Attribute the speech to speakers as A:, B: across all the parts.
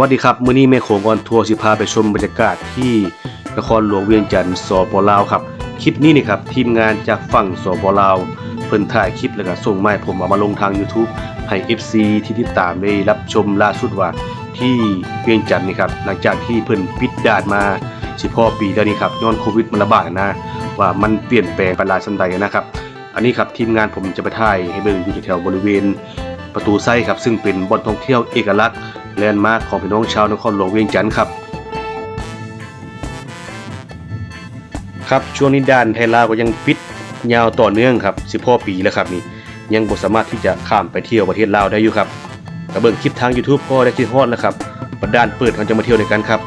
A: วัสดีครับ มื้อนี้แม่โขงออนทัวร์สิพาไปชมบรรยากาศที่นครหลวงเวียงจันทร์สปลาวครับ คลิปนี้นี่ครับทีมงานจากฝั่งสปลาวเพิ่นถ่ายคลิปแล้วก็ส่งมาให้ผมเอามาลงทาง YouTube ให้ FC ที่ติดตามได้รับชมล่าสุดว่าที่เวียงจันทร์นี่ครับหลังจากที่เพิ่นปิดด่านมาสิพอปีแล้วนี่ครับย้อนโควิดมันระบาดนะ ว่ามันเปลี่ยนแปลงไปหลายสันใดนะครับ อันนี้ครับทีมงานผมจะไปถ่ายให้เบิ่งอยู่แถวบริเวณ ประตูไส้ครับซึ่งเป็นบ่อนท่องเที่ยวเอกลักษณ์แลนด์มาร์คของพี่น้องชาวนครหลวงเวียงจันทร์ครับครับช่วงนี้ด่านไทยลาวก็ยังปิดยาวต่อเนื่องครับสิพ่อปีแล้วครับนี่ยังบ่สามารถที่จะข้ามไปเที่ยวประเทศลาวได้อยู่ครับกระเบิ่งคลิปทาง YouTube ก็ได้คิดฮอดแล้วครับว่าด่านเปิดเขาจะมาเที่ยวด้วยกันครับ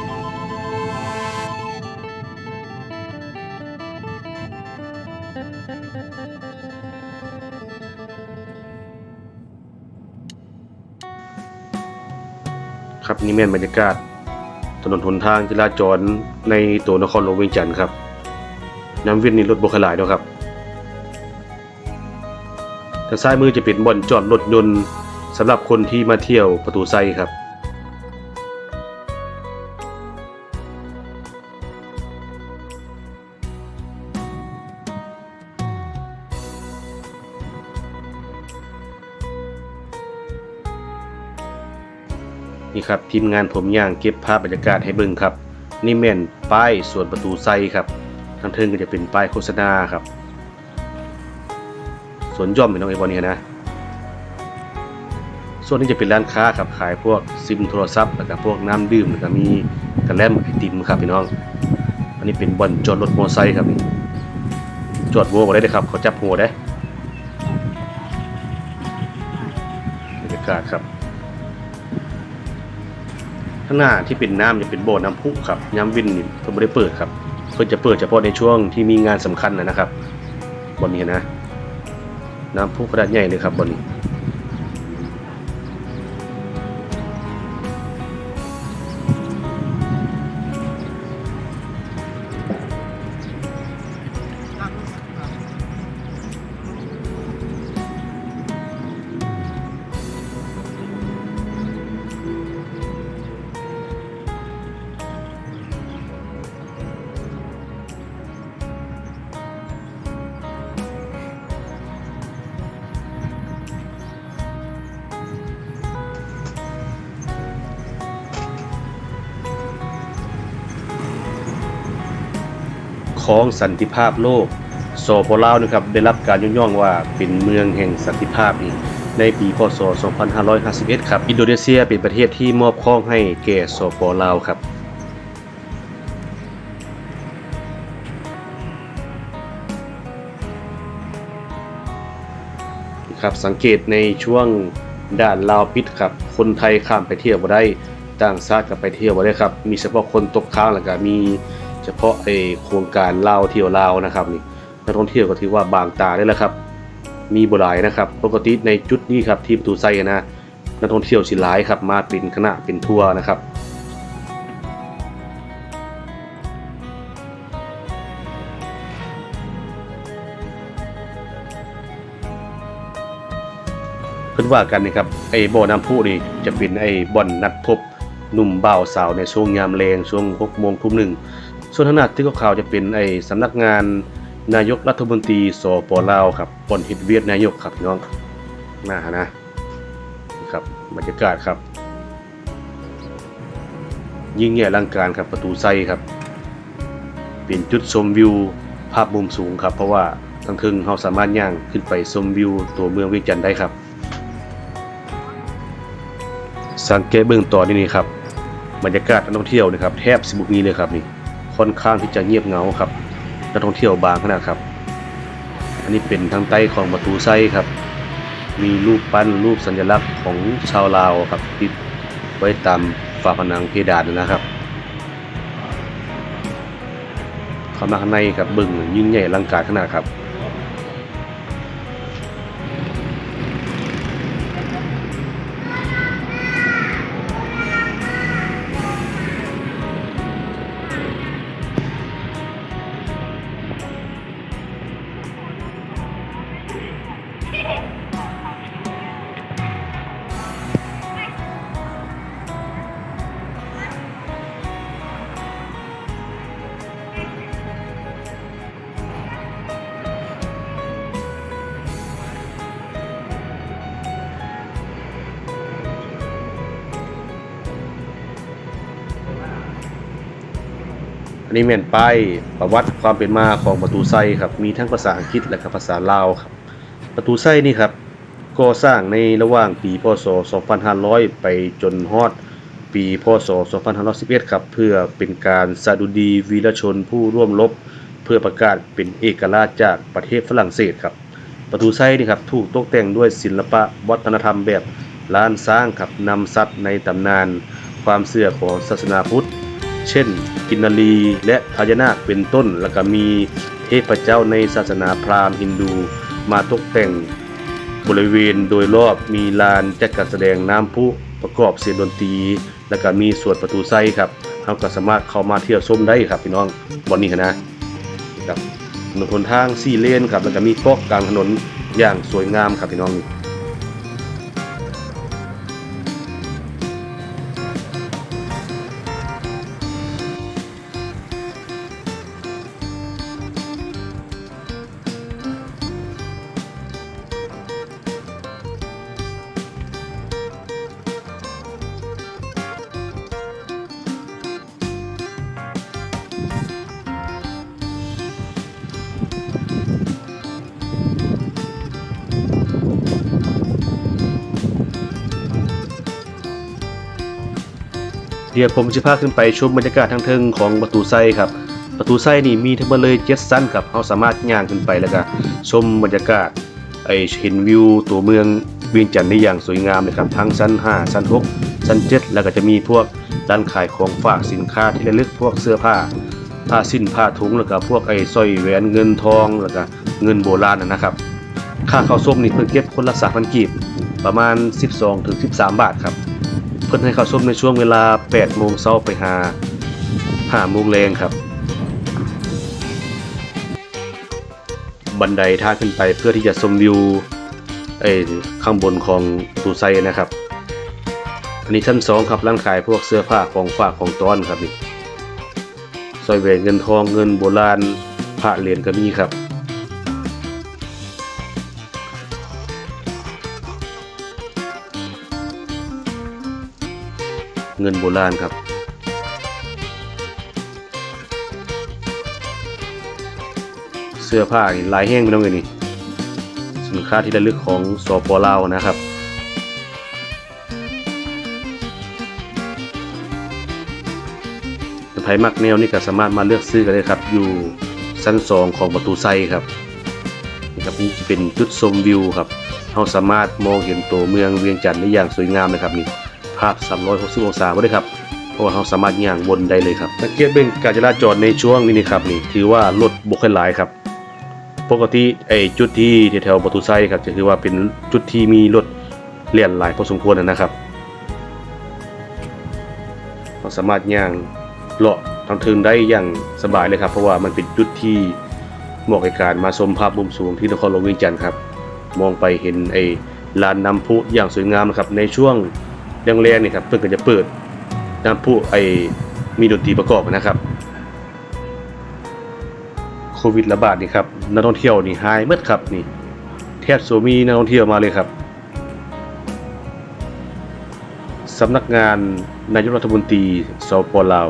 A: นี่แม่นบรรยากาศ ถนนหนทางจราจรในตัวนครหลวงเวียงจันทร์ครับ น้ำเวียนนี่รถบกขลายเนาะครับทางซ้ายมือจะเป็นบ่อนจอดรถยนต์สำหรับคนที่มาเที่ยวประตูไซครับ ครับทีมงานผมย่างเก็บภาพบรรยากาศให้เบิ่งครับ นี่แม่นป้ายส่วนประตูไซครับทางเทิงก็จะเป็นป้ายโฆษณาครับส่วนย่อมเป็นน้องไอ้บอลนี่นะส่วนนี้จะเป็นร้านค้าครับขายพวกซิมโทรศัพท์แล้วก็พวกน้ำดื่มแล้วก็มีกระแลมไอติมครับพี่น้อง อันนี้เป็นบอลจอดรถมอเตอร์ไซค์ครับนี่จอดโว้บ่ได้เลยครับเขาจับหัวได้บรรยากาศครับ ข้างหน้าที่เป็นน้ำจะเป็นบ่อน้ำพุครับย้ำวินนี่เพิ่นไม่ได้เปิดครับ เพิ่นจะเปิดเฉพาะในช่วงที่มีงานสำคัญนะครับบอนนี้นะ น้ำพุขนาดใหญ่เลยครับบอนี้ ของสันติภาพโลกโซโปลาวนะครับได้รับการยกย่องว่าเป็นเมืองแห่งสันติภาพนี่ในปีพศ 2551 ครับ อินโดนีเซียเป็นประเทศที่มอบข้องให้แก่โซโปลาวครับ ครับสังเกตในช่วงด่านลาวปิดครับ คนไทยข้ามไปเที่ยวบ่ได้ต่างชาติก็ไปเที่ยวบ่ได้ครับ มีเฉพาะคนตกค้างแล้วก็มี เฉพาะไอโครงการเล่าเที่ยวเล่านะครับนี่นักท่องเที่ยวก็ถือว่าบางตาได้แล้วครับ มีบ่หลายนะครับปกติในจุดนี้ครับที่ประตูไซนะนักท่องเที่ยวสิหลายครับมาเป็นคณะเป็นทัวร์นะครับเพิ่นว่ากันนะครับไอ้บ่อน้ำพุนี่จะเป็นไอ้บ่อนนัดพบหนุ่มบ่าวสาวในช่วงยามแลงช่วง6โมงทุ่มหนึ่ง ส่วนทางหน้าที่ข่าวจะเป็นไอ้สำนักงานนายกรัฐมนตรีสปลาวครับบ่อนเฮดเวียดนายกครับพี่น้องหน้านะนะครับบรรยากาศครับ ยิ่งใหญ่ลังการครับประตูไซครับ เป็นจุดชมวิวภาพมุมสูงครับ เพราะว่าทางเทึงเราสามารถย่างขึ้นไปชมวิวตัวเมืองเวียงจันทน์ได้ครับ สังเกตเบื้องต่อนี่นี่ครับบรรยากาศนักท่องเที่ยวนะครับแทบสิบุกนี้เลยครับนี่ ค่อนข้างที่จะเงียบเหงาครับนักท่องเที่ยวบางขนาดครับ อันนี้เป็นทางใต้ของประตูไส้ครับ มีรูปปั้นรูปสัญลักษณ์ของชาวลาวครับติดไว้ตามฝาผนังเพดานนะครับเข้ามาข้างในครับบึงยิ่งใหญ่ลังการขนาดครับ อันนี้แม่นป้ายประวัติความเป็นมาของประตูไซครับ มีทั้งภาษาอังกฤษและก็ภาษาลาวครับ ประตูไซนี่ครับก่อสร้างในระหว่างปีพศ 2500 ไปจนฮอดปีพศ 2511 ครับ เพื่อเป็นการสดุดีวีรชนผู้ร่วมรบเพื่อประกาศเป็นเอกราชจากประเทศฝรั่งเศสครับ ประตูไซนี่ครับถูกตกแต่งด้วยศิลปะวัฒนธรรมแบบล้านสร้างครับนำสัตว์ในตำนาน ความเสื่อของศาสนาพุทธ เช่น กินนารีและพญานาคเป็นต้น แล้วก็มีเทพเจ้าในศาสนาพราหมณ์ฮินดู มาตกแต่งบริเวณโดยรอบมีลานจัดการแสดงน้ำพุประกอบเสียงดนตรี แล้วก็มีสวนประตูไซครับเราก็สามารถเข้ามาเที่ยวชมได้ครับพี่น้องบอนนี้นะครับถนนหนทางสี่เลนครับแล้วก็มีเกาะกลางถนนอย่างสวยงามครับพี่น้องนี่ เดี๋ยวผมจะพาขึ้นไปชมบรรยากาศทางเทิงของประตูไซครับ ประตูไซนี่มีทั้งหมดเลยเจ็ดชั้นครับเราสามารถย่างขึ้นไปแล้วก็ชมบรรยากาศไอเห็นวิวตัวเมืองเวียงจันทร์ได้อย่างสวยงามเลยครับทั้งชั้น 5 ชั้น 6 ชั้น 7 แล้วก็จะมีพวกร้านขายของฝากสินค้าที่ระลึกพวกเสื้อผ้า ผ้าสิ้นผ้าถุงแล้วก็พวกไอ้สร้อยแหวนเงินทองแล้วก็เงินโบราณนะครับ ค่าเข้าส้มนี่เพิ่นเก็บคนละ3,000กีบประมาณ 12ถึง13 บาทครับ เพิ่นให้เข้าส้มในช่วงเวลา8โมงเช้าไปหา5โมงแรงครับ บันไดท่าขึ้นไปเพื่อที่จะชมวิวไอ้ข้างบนของตูไซนะครับ อันนี้ชั้น2ครับร้านขายพวกเสื้อผ้าของฝากของต้อนครับนี่สร้อยแหวนเงินทองเงินโบราณพระเหรียญก็มีครับ เงินโบราณครับเสื้อผ้าลายแห้งไม่ต้องเลยนี่สินค้าที่ระลึกของสปลาวนะครับ ไผมักแนวนี่ก็สามารถมาเลือกซื้อกันได้ครับ อยู่ชั้นสองของประตูไซครับนี่ครับนี่เป็นจุดชมวิวครับเราสามารถมองเห็นตัวเมืองเวียงจันทร์ได้อย่างสวยงามเลยครับนี่ ภาพ 360 องศาไว้ด้วยครับ เพราะว่าเราสามารถย่างบนได้เลยครับสังเกตเป็นการจราจรในช่วงนี้นี่ครับนี่ถือว่ารถบกค่อยหลายครับ ปกติไอ้จุดที่แถวๆประตูไซครับจะคือว่าเป็นจุดที่มีรถเลี่ยนหลายพอสมควรนะครับเราสามารถย่างเลาะทางเทิงได้อย่างสบายเลยครับ เพราะว่ามันเป็นจุดที่เหมาะกับการมาชมภาพมุมสูงที่นครหลวงเวียงจันทร์ครับ มองไปเห็นไอ้ลานน้ำพุอย่างสวยงามนะครับในช่วง แรงๆนี่ครับเพิ่นก็จะเปิดน้ำผู้ไอมีดนตรีประกอบนะครับโควิดระบาดนี่ครับนักท่องเที่ยวนี่หายหมดครับนี่แทบโซมีนักท่องเที่ยวมาเลยครับสำนักงานนายกรัฐมนตรีสปลาว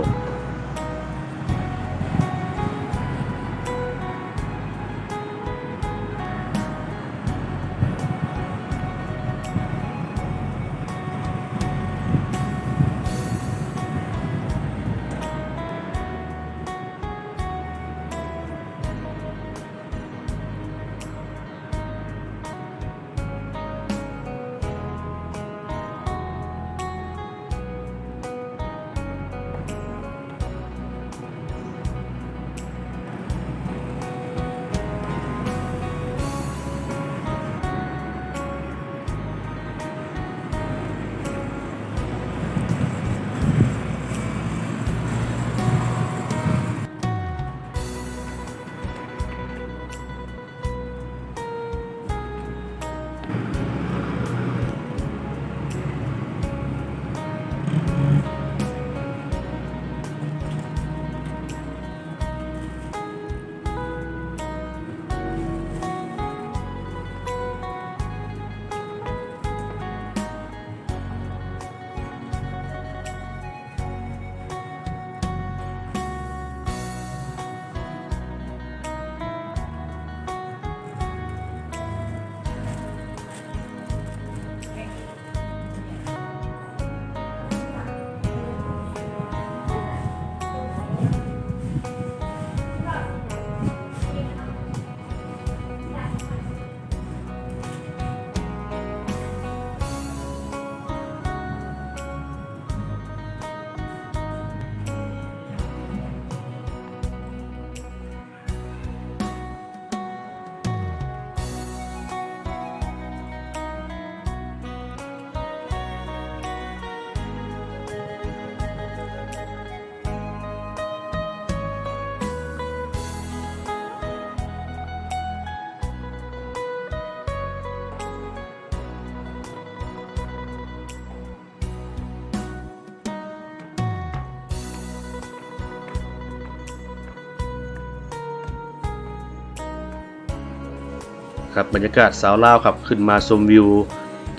A: ครับบรรยากาศสาวลาวครับขึ้นมาชมวิว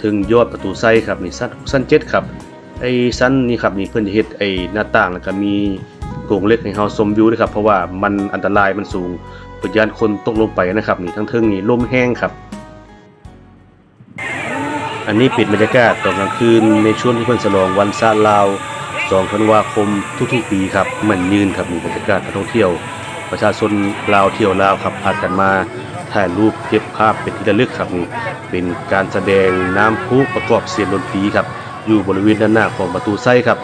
A: ถึงยอดประตูไส้ครับนี่สั้นสั้นเจ็ดครับไอ้สั้นนี่ครับนี่เพิ่อนจะเฮ็ดไอ้หน้าต่างแล้วก็มีโกรงเล็กให้เฮาชมวิวด้วยครับ เพราะว่ามันอันตรายมันสูงเปิดยานคนตกลงไปนะครับนี่ทั้งเทิงนี่ลมแห้งครับ อันนี้ปิดบรรยากาศตอนกลางคืนในช่วงที่เพิ่นฉลองวันชาลาว2ธันวาคมทุกๆปีครับมันยืนครับมีบรรยากาศการท่องเที่ยว ประชาชนลาวเที่ยวลาวครับพากันมาถ่ายรูปเก็บภาพเป็นที่ระลึกครับนี่เป็นการแสดงน้ำพุประกอบเสียงดนตรีครับ อยู่บริเวณด้านหน้าของประตูไส้ครับ